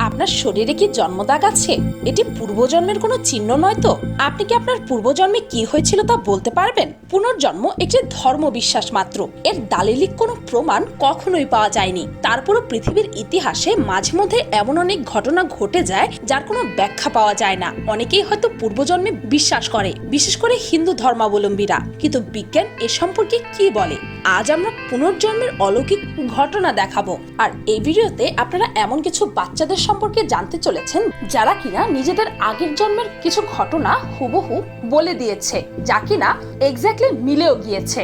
আপনার শরীরে কি জন্মদাগ আছে? এটি পূর্বজন্মের কোনো চিহ্ন নয় তো? আপনি কি আপনার পূর্বজন্মে কি হয়েছিল তা বলতে পারবেন? পুনর্জন্ম একটি ধর্ম বিশ্বাস মাত্র। এর দালিলিক কোনো প্রমাণ কখনোই পাওয়া যায়নি। তারপরও পৃথিবীর ইতিহাসে মাঝে মধ্যে এমন অনেক ঘটনা ঘটে যায় যার কোনো ব্যাখ্যা পাওয়া যায় না। অনেকেই হয়তো পূর্বজন্মে বিশ্বাস করে, বিশেষ করে হিন্দু ধর্মাবলম্বীরা। কিন্তু বিজ্ঞান এ সম্পর্কে কি বলে? আজ আমরা পুনর্জন্মের অলৌকিক ঘটনা দেখাবো। আর এই ভিডিওতে আপনারা এমন কিছু বাচ্চাদের সম্পর্কে জানতে চলেছেন যারা কিনা নিজেদের আগের জন্মের কিছু ঘটনা হুবহু বলে দিয়েছে, যা কিনা এক্স্যাক্টলি মিলেও গিয়েছে।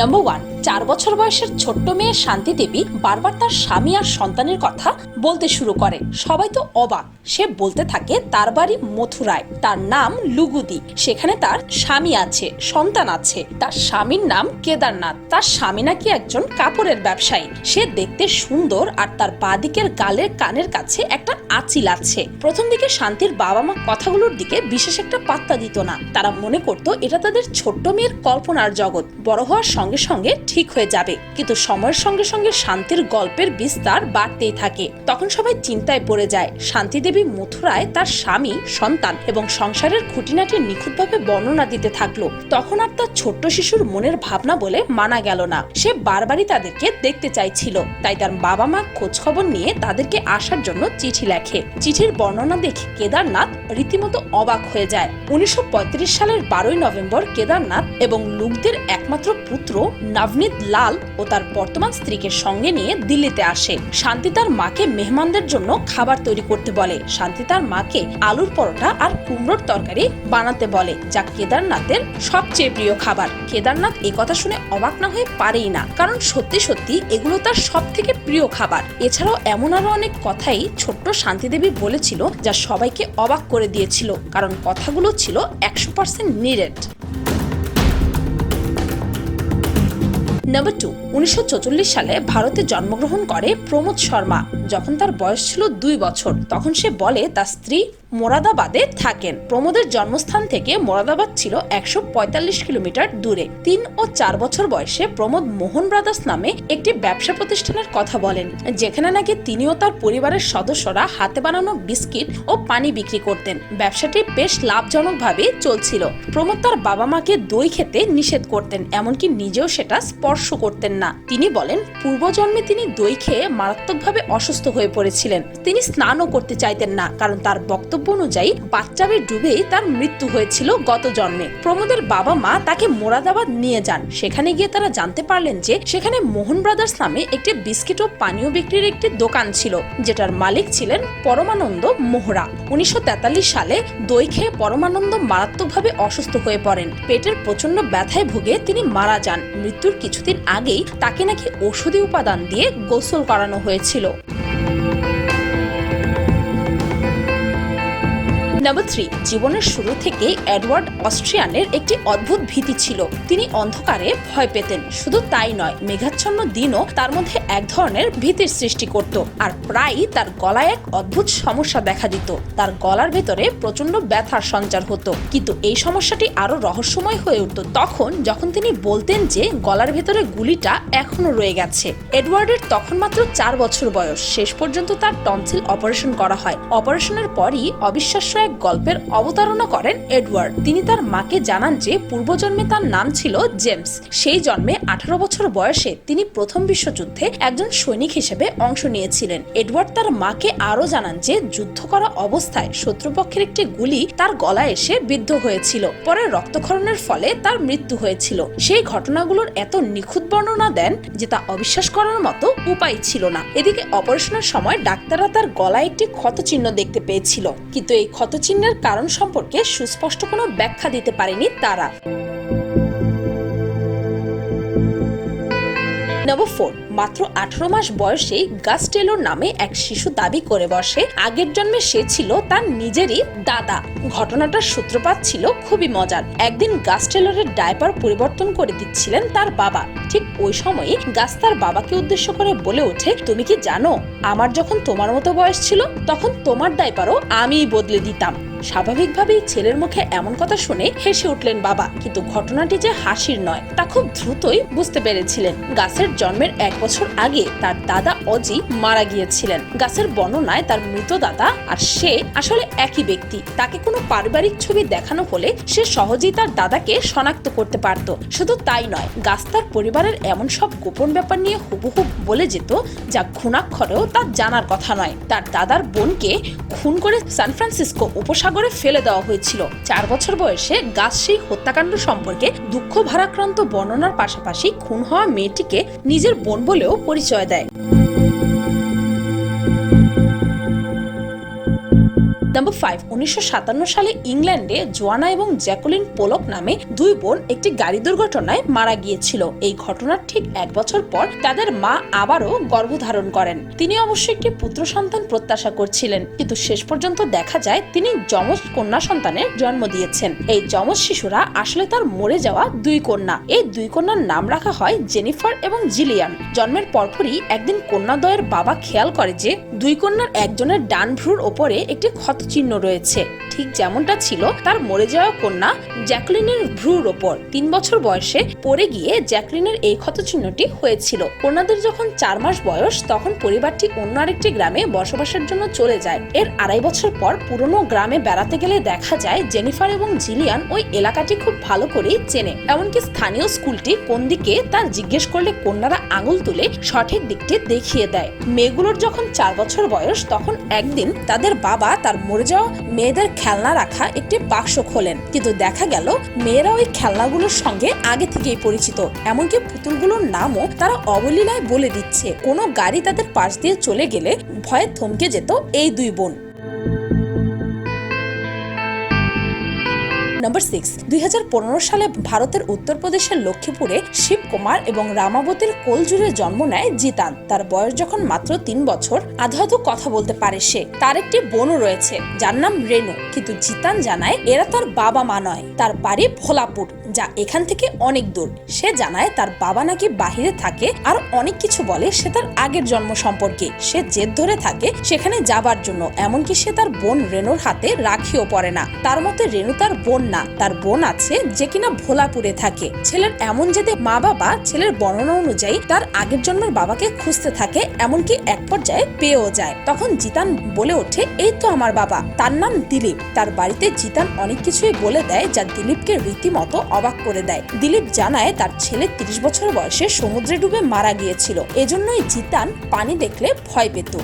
নাম্বার ওয়ান চার বছর বয়সের ছোট্ট মেয়ে শান্তি দেবী বারবার তার স্বামী আর সন্তানের কথা বলতে শুরু করে। সবাই তো অবাক। সে বলতে থাকে, তার বাড়ি মথুরায়। তার নাম লুগুদি। সেখানে তার স্বামী আছে, সন্তান আছে। তার স্বামীর নাম কেদারনাথ। তার স্বামী নাকি একজন কাপড়ের ব্যবসায়ী। সে দেখতে সুন্দর আর তার বাদিকের গালের কানের কাছে একটা আচিল আছে। প্রথম দিকে শান্তির বাবা মা কথাগুলোর দিকে বিশেষ একটা পাত্তা দিত না। তারা মনে করত, এটা তাদের ছোট্ট মেয়ের কল্পনার জগৎ। বড় হওয়ার সঙ্গে সঙ্গে ঠিক হয়ে যাবে। কিন্তু সময়ের সঙ্গে সঙ্গে শান্তির গল্পের বিস্তার বাড়তেই থাকে। তখন সবাই চিন্তায় পড়ে যায়। শান্তি দেবী মথুরায় তার স্বামী, সন্তান এবং সংসারের খুঁটিনাটি নিখুঁতভাবে বর্ণনা দিতে থাকল। তখন আর তার ছোট্ট শিশুর মনের ভাবনা বলে মানা গেল না। সে বারবারই তাদেরকে দেখতে চাইছিল। তাই তার বাবা মা খোঁজ খবর নিয়ে তাদেরকে আসার জন্য চিঠি লেখে। চিঠির বর্ণনা দেখে কেদারনাথ রীতিমতো অবাক হয়ে যায়। উনিশশো পঁয়ত্রিশ সালের বারোই নভেম্বর কেদারনাথ এবং লুকদের একমাত্র পুত্র নবনীত লাল ও তার বর্তমান স্ত্রীকে সঙ্গে নিয়ে দিল্লিতে আসে। শান্তি তার মাকে মেহমানদের জন্য খাবার তৈরি করতে বলে। শান্তি তার মাকে আলুর পরোটা আর কুমড়োর তরকারি বানাতে বলে, যা কেদারনাথের সবচেয়ে প্রিয় খাবার। কেদারনাথ কথা শুনে অবাক না হয়ে পারেই না, কারণ সত্যি সত্যি এগুলো তার সব থেকে প্রিয় খাবার। এছাড়াও এমন আরও অনেক কথাই ছোট্ট শান্তিদেবী বলেছিল, যা সবাইকে অবাক করে দিয়েছিল, কারণ কথাগুলো ছিল একশো পার্সেন্ট নিরেট নাম্বার টু উনিশশো সালে ভারতে জন্মগ্রহণ করে প্রমোদ শর্মা। যখন তার বয়স ছিল দুই বছর, তখন সে বলে তার স্ত্রী মোরাদাবাদে থাকেন। প্রমোদের জন্মস্থান থেকে মোরাদাবাদ ছিল একশো পঁয়তাল্লিশ কিলোমিটার দূরে। তিন ও চার বছর বয়সে প্রমোদ মোহন ব্রাদার্স নামে একটি ব্যবসা প্রতিষ্ঠানের কথা বলেন, যেখানে নাকি তিনি ও তার পরিবারের সদস্যরা হাতে বানানো বিস্কিট ও পানি বিক্রি করতেন। ব্যবসাটি বেশ লাভজনকভাবে চলছিল। প্রমোদ তার বাবা মাকে দই খেতে নিষেধ করতেন, এমনকি নিজেও সেটা স্পর্শ করতেন না। তিনি বলেন, পূর্বজন্মে তিনি দই খেয়ে মারাত্মকভাবে অসুস্থ হয়ে পড়েছিলেন। তিনি স্নানও করতে চাইতেন না, কারণ তার বক্তব্য অনুযায়ী বাচ্চাবে ডুবেই তার মৃত্যু হয়েছিল গত জন্মে। প্রমোদের বাবা মা তাকে মোরাদাবাদ নিয়ে যান। সেখানে গিয়ে তারা জানতে পারলেন যে সেখানে মোহন ব্রাদার্স নামে একটি বিস্কিট ও পানীয় বিক্রির একটি দোকান ছিল, যেটার মালিক ছিলেন পরমানন্দ মোহরা। উনিশশো তেতাল্লিশ সালে দই খেয়ে পরমানন্দ মারাত্মকভাবে অসুস্থ হয়ে পড়েন। পেটের প্রচণ্ড ব্যথায় ভুগে তিনি মারা যান। মৃত্যুর কিছুদিন আগেই তাকে নাকি ওষুধি উপাদান দিয়ে গোসল করানো হয়েছিল। নাম্বার থ্রি, জীবনের শুরু থেকেই এডওয়ার্ড অস্ট্রিয়ানের একটি অদ্ভুত ভীতি ছিল। তিনি অন্ধকারে ভয় পেতেন। শুধু তাই নয়, মেঘাচ্ছন্ন দিনও তার মধ্যে এক ধরনের ভীতির সৃষ্টি করত আর প্রায়ই তার গলায় এক অদ্ভুত সমস্যা দেখা দিত। তার গলার ভেতরে প্রচণ্ড ব্যথার সঞ্চার হতো। কিন্তু এই সমস্যাটি আরও রহস্যময় হয়ে উঠত তখন যখন তিনি বলতেন যে গলার ভেতরে গুলিটা এখনও রয়ে গেছে। এডওয়ার্ডের তখন মাত্র চার বছর বয়স। শেষ পর্যন্ত তার টনসিল অপারেশন করা হয়। অপারেশনের পরই অবিশ্বাস্য এক গল্পের অবতারণা করেন এডওয়ার্ড। তিনি তার মাকে জানান যে পূর্বজন্মে তার নাম ছিল জেমস। সেই জন্মে আঠারো বছর বয়সে তিনি প্রথম বিশ্বযুদ্ধে একজন সৈনিক হিসেবে অংশ নিয়েছিলেন। এডওয়ার্ড তার মাকে আরও জানান যে যুদ্ধ করা অবস্থায় শত্রুপক্ষের একটি গুলি তার গলায় এসে বিদ্ধ হয়েছিল। পরে রক্তক্ষরণের ফলে তার মৃত্যু হয়েছিল। সেই ঘটনাগুলোর এত নিখুঁত বর্ণনা দেন যে তা অবিশ্বাস করার মতো উপায় ছিল না। এদিকে অপারেশনের সময় ডাক্তাররা তার গলায় একটি ক্ষত চিহ্ন দেখতে পেয়েছিল। কিন্তু এই ক্ষতচিহ্নের কারণ সম্পর্কে সুস্পষ্ট কোনো ব্যাখ্যা দিতে পারেনি তারা। নম্বর ফোর মাত্র আঠারো মাস বয়সেই গাস টেলর নামে এক শিশু দাবি করে বসে, আগের জন্মে সে ছিল তার নিজেরই দাদা। ঘটনাটার সূত্রপাত ছিল খুবই মজার। একদিন গাস ডায়পার পরিবর্তন করে দিচ্ছিলেন তার বাবা। ঠিক ওই সময়ই গাছ তার বাবাকে উদ্দেশ্য করে বলে ওঠে, তুমি কি জানো, আমার যখন তোমার মতো বয়স ছিল, তখন তোমার ডায়পারও আমিই বদলে দিতাম। স্বাভাবিকভাবেই ছেলের মুখে এমন কথা শুনে হেসে উঠলেন বাবা। কিন্তু ঘটনাটি যে হাসির নয়, তা খুব দ্রুতই বুঝতে পেরেছিলেন। গাছের জন্মের এক বছর আগে তার দাদা অজি মারা গিয়েছিলেন। গাছের বর্ণনায় তার মৃত দাদা আর সে আসলে একই ব্যক্তি। তাকে কোনো পারিবারিক ছবি দেখানো হলে সে সহজেই তার দাদাকে শনাক্ত করতে পারত। শুধু তাই নয়, গাছ তার পরিবারের এমন সব গোপন ব্যাপার নিয়ে হুবহু বলে যেত, যা ঘুণাক্ষরেও তার জানার কথা নয়। তার দাদার বোনকে খুন করে সান ফ্রান্সিসকো উপসাগরে ফেলে দেওয়া হয়েছিল। চার বছর বয়সে গাছ সেই হত্যাকাণ্ড সম্পর্কে দুঃখ ভারাক্রান্ত বর্ণনার পাশাপাশি খুন হওয়া মেয়েটিকে নিজের বোন বলেও পরিচয় দেয়। ফাইভ, উনিশশো সাতান্ন সালে ইংল্যান্ডে জোয়ানা এবং জ্যাকুলিন পোলক নামে দুই বোন একটি গাড়ি দুর্ঘটনায় মারা গিয়েছিল। এই ঘটনার ঠিক এক বছর পর তাদের মা আবারও গর্ভধারণ করেন। তিনি অবশ্য একটি পুত্র সন্তান প্রত্যাশা করছিলেন, কিন্তু শেষ পর্যন্ত দেখা যায় তিনি যমজ কন্যা সন্তানের জন্ম দিয়েছেন। এই যমজ শিশুরা আসলে তার মরে যাওয়া দুই কন্যা। এই দুই কন্যার নাম রাখা হয় জেনিফার এবং জিলিয়ান। জন্মের পরপরই একদিন কন্যাদ্বয়ের বাবা খেয়াল করে যে দুই কন্যার একজনের ডান ভ্রুর ওপরে একটি ক্ষত চিহ্ন রয়েছে। ঠিক যেমনটা ছিল, তার মরে যাওয়া কন্যা জ্যাকলিনের ভ্রুর ওপর তিন বছর বয়সে পড়ে গিয়ে জ্যাকলিনের এই ক্ষত চিহ্নটি হয়েছিল। কন্যাদের যখন চার মাস বয়স, তখন পরিবারটি অন্য আরেকটি গ্রামে বসবাসের জন্য চলে যায়। এর আড়াই বছর পর পুরনো গ্রামে বেড়াতে গেলে দেখা যায় জেনিফার এবং জিলিয়ান ওই এলাকাটি খুব ভালো করেই চেনে। এমনকি স্থানীয় স্কুলটি কোন দিকে তা জিজ্ঞেস করলে কন্যারা আঙুল তুলে সঠিক দিকটি দেখিয়ে দেয়। মেয়েগুলোর যখন চার বছর বয়স, তখন একদিন তাদের বাবা তার মরে যাওয়া মেয়েদের খেলনা রাখা একটি বাক্স খোলেন। কিন্তু দেখা গেল মেয়েরা ওই খেলনাগুলোর সঙ্গে আগে থেকেই পরিচিত। এমনকি পুতুলগুলোর নামও তারা অবলীলায় বলে দিচ্ছে। কোনো গাড়ি তাদের পাশ দিয়ে চলে গেলে ভয়ে থমকে যেত এই দুই বোন। নম্বর সিক্স দুই হাজার পনেরো সালে ভারতের উত্তরপ্রদেশের লক্ষ্মীপুরে শিবকুমার এবং রামাবতীর কোলজুড়ে জন্ম নেয় জিতান। তার বয়স যখন মাত্র তিন বছর আধো আধো কথা বলতে পারে সে। তার একটি বোনও রয়েছে, যার নাম রেনু কিন্তু জিতান জানায়, এরা তার বাবা মা নয়, তার বাড়ি ভোলাপুর, যা এখান থেকে অনেক দূর। সে জানায়, তার বাবা নাকি বাহিরে থাকে, আর অনেক কিছু বলে সে তার আগের জন্ম সম্পর্কে। সে জেদ ধরে থাকে, সেখানে যাবার জন্য, এমনকি সে তার বোন রেনুর হাতে রাখিও পড়ে না। তার মতে রেনু তার বোন না তার বোন আছে যে কিনা ভোলাপুরে থাকে। ছেলের এমন যেতে মা বাবা ছেলের বর্ণনা অনুযায়ী তার আগের জন্মের বাবাকে খুঁজতে থাকে, এমনকি এক পর্যায়ে পেয়েও যায়। তখন জিতান বলে ওঠে, এই তো আমার বাবা। তার নাম দিলীপ। তার বাড়িতে জিতান অনেক কিছুই বলে দেয়, যা দিলীপকে রীতিমতো অবাক করে দেয়। দিলীপ জানায় তার ছেলে তিরিশ বছর বয়সে সমুদ্রে ডুবে মারা গিয়েছিল। এজন্যই জিতান পানি দেখলে ভয় পেত।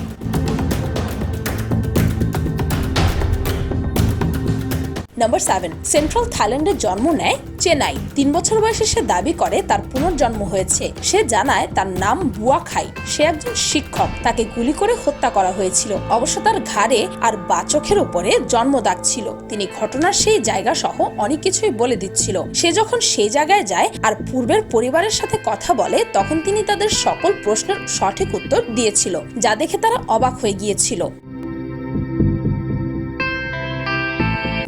নাম্বার সেভেন সেন্ট্রাল থাইল্যান্ডে জন্ম নেয় চেনাই তিন বছর বয়সে সে দাবি করে, তার পুনর্জন্ম হয়েছে। সে জানায় তার নাম বুয়া খাই। সে একজন শিক্ষক। তাকে গুলি করে হত্যা করা হয়েছিল। অবশ্য তার ঘাড়ে আর বাচকের উপরে জন্মদাগ ছিল। তিনি ঘটনার সেই জায়গা সহ অনেক কিছুই বলে দিচ্ছিল। সে যখন সেই জায়গায় যায় আর পূর্বের পরিবারের সাথে কথা বলে, তখন তিনি তাদের সকল প্রশ্নের সঠিক উত্তর দিয়েছিল, যা দেখে তারা অবাক হয়ে গিয়েছিল।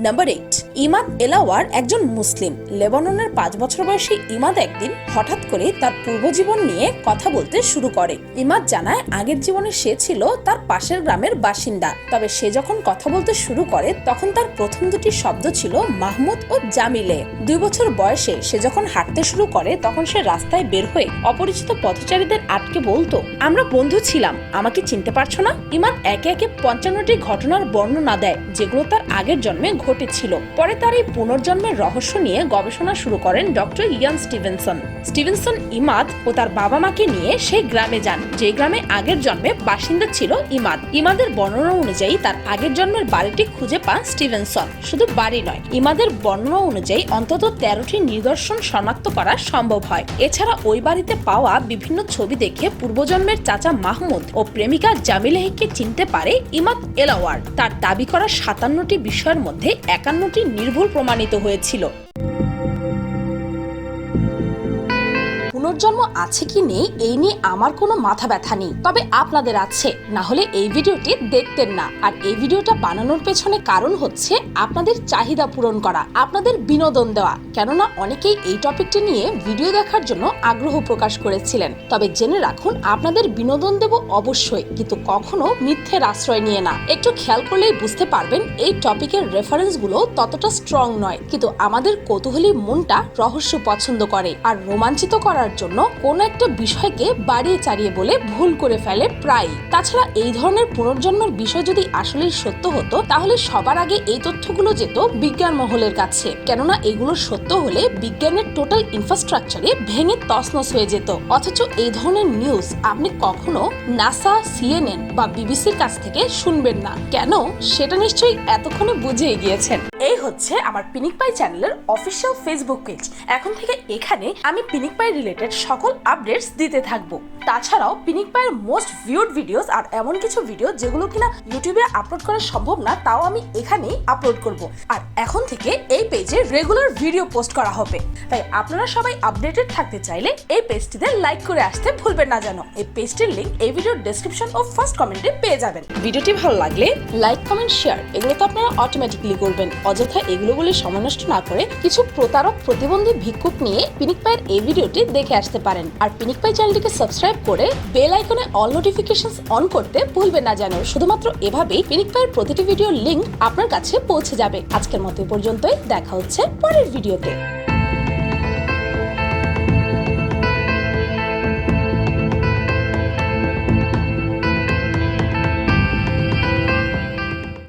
নাম্বার এইট ইমাদ এলাওয়ার একজন মুসলিম। লেবাননের পাঁচ বছর বয়সী ইমাদ একদিন হঠাৎ করে তার পূর্বজীবন নিয়ে কথা বলতে শুরু করে। ইমাদ জানায়, আগের জীবনে সে ছিল তার পাশের গ্রামের বাসিন্দা। তবে সে যখন কথা বলতে শুরু করে, তখন তার প্রথম দুটি শব্দ ছিল মাহমুদ ও জামিলে। দুই বছর বয়সে সে যখন হাঁটতে শুরু করে, তখন সে রাস্তায় বের হয়ে অপরিচিত পথচারীদের আটকে বলতো, আমরা বন্ধু ছিলাম, আমাকে চিনতে পারছ না? ইমাদ একে একে পঞ্চান্নটি ঘটনার বর্ণনা দেয়, যেগুলো তার আগের জন্মে ঘটেছিল পরে তার এই পুনর্জন্মের রহস্য নিয়ে গবেষণা শুরু করেন doctor Ian Stevenson. Stevenson Imad ও তার বাবা মাকে নিয়ে সেই গ্রামে যান, যে গ্রামে আগের জন্মে বাসিন্দা ছিল ইমাদ। ইমাদের বর্ণনা অনুযায়ী তার আগের জন্মের বাড়িটি খুঁজে পান স্টিভেনসন। শুধু বাড়ি নয়, ইমাদের বর্ণনা অনুযায়ী অন্তত তেরোটি নিদর্শন শনাক্ত করা সম্ভব হয়। এছাড়া ওই বাড়িতে পাওয়া বিভিন্ন ছবি দেখে পূর্বজন্মের চাচা মাহমুদ ও প্রেমিকা জামিলেহিকে চিনতে পারে ইমাদ এলাওয়ার। তার দাবি করা সাতান্নটি বিষয়ের মধ্যে একান্নটি নির্ভুল প্রমাণিত হয়েছিল। পুনর্জন্ম আছে কি নেই, এই নিয়ে আমার কোনো মাথা ব্যথা নেই। তবে আপনাদের আছে, না হলে এই ভিডিওটি দেখতেন না। আর এই ভিডিওটা বানানোর পেছনে কারণ হচ্ছে আপনাদের চাহিদা পূরণ করা, আপনাদের বিনোদন দেওয়া। কেননা অনেকেই এই টপিকটি নিয়ে ভিডিও দেখার জন্য আগ্রহ প্রকাশ করেছিলেন। তবে জেনে রাখুন, আপনাদের বিনোদন দেব অবশ্যই, কিন্তু কখনো মিথ্যের আশ্রয় নিয়ে না। একটু খেয়াল করলেই বুঝতে পারবেন, এই টপিকের রেফারেন্সগুলো ততটা স্ট্রং নয়, কিন্তু আমাদের কৌতূহলী মনটা রহস্য পছন্দ করে। আর রোমাঞ্চিত করার জন্য কোন একটা বিষয়কে বাড়িয়ে চাড়িয়ে বলে ভুল করে ফেলে প্রায় তাছাড়া এই ধরনের পুনর্জন্মের বিষয় যদি আসলেই সত্য হতো, তাহলে সবার আগে এই তথ্যগুলো যেত বিজ্ঞান মহলের কাছে। কেননা এগুলো সত্য হলে বিজ্ঞানের টোটাল ইনফ্রাস্ট্রাকচারে ভেঙে তসনস হয়ে যেত। অথচ এই ধরনের নিউজ আপনি কখনো নাসা, সিএনএন বা বিবিসির কাছ থেকে শুনবেন না। কেন? সেটা নিশ্চয়ই এতক্ষণে বুঝে গিয়েছেন এই হচ্ছে আমার পিনিক পাই চ্যানেলের অফিসিয়াল ফেসবুক পেজ। এখন থেকে এখানে আমি পিনিক পাই রিলেটেড সকল আপডেটস দিতে থাকব। তাছাড়াও পিনিক পাইয়ের মোস্ট ভিউড ভিডিওস আর এমন কিছু ভিডিও যেগুলো কিনা ইউটিউবে আপলোড করা সম্ভব না, তাও আমি এখানেই আপলোড করব। আর এখন থেকে এই পেজে রেগুলার ভিডিও পোস্ট করা হবে। তাই আপনারা সবাই আপডেটেড থাকতে চাইলে এই পেজটিতে লাইক করে আসতে ভুলবেন না যেন। এই পেজটির লিংক এই ভিডিওর ডেসক্রিপশন ও ফার্স্ট কমেন্টে পেয়ে যাবেন। ভিডিওটি ভালো লাগলে লাইক কমেন্ট শেয়ার এগুলো তো আপনারা অটোমেটিকলি করবেন। অযথা এগুলো বলে সময় নষ্ট না করে কিছু প্রতারক, প্রতিবন্ধী ভিক্ষুক নিয়ে পিনিক পাইয়ের এই ভিডিওটি দেখে আসতে পারেন। আর পিনিক পাই চ্যানেলটিকে সাবস্ক্রাইব করে বেল আইকনে অল নোটিফিকেশনস অন করতে ভুলবেন না যেন। শুধুমাত্র এভাবেই পিনিক পাইয়ের প্রতিটি ভিডিওর লিঙ্ক আপনার কাছে পৌঁছে যাবে। আজকের মতো পর্যন্তই। দেখা হচ্ছে পরের ভিডিওতে।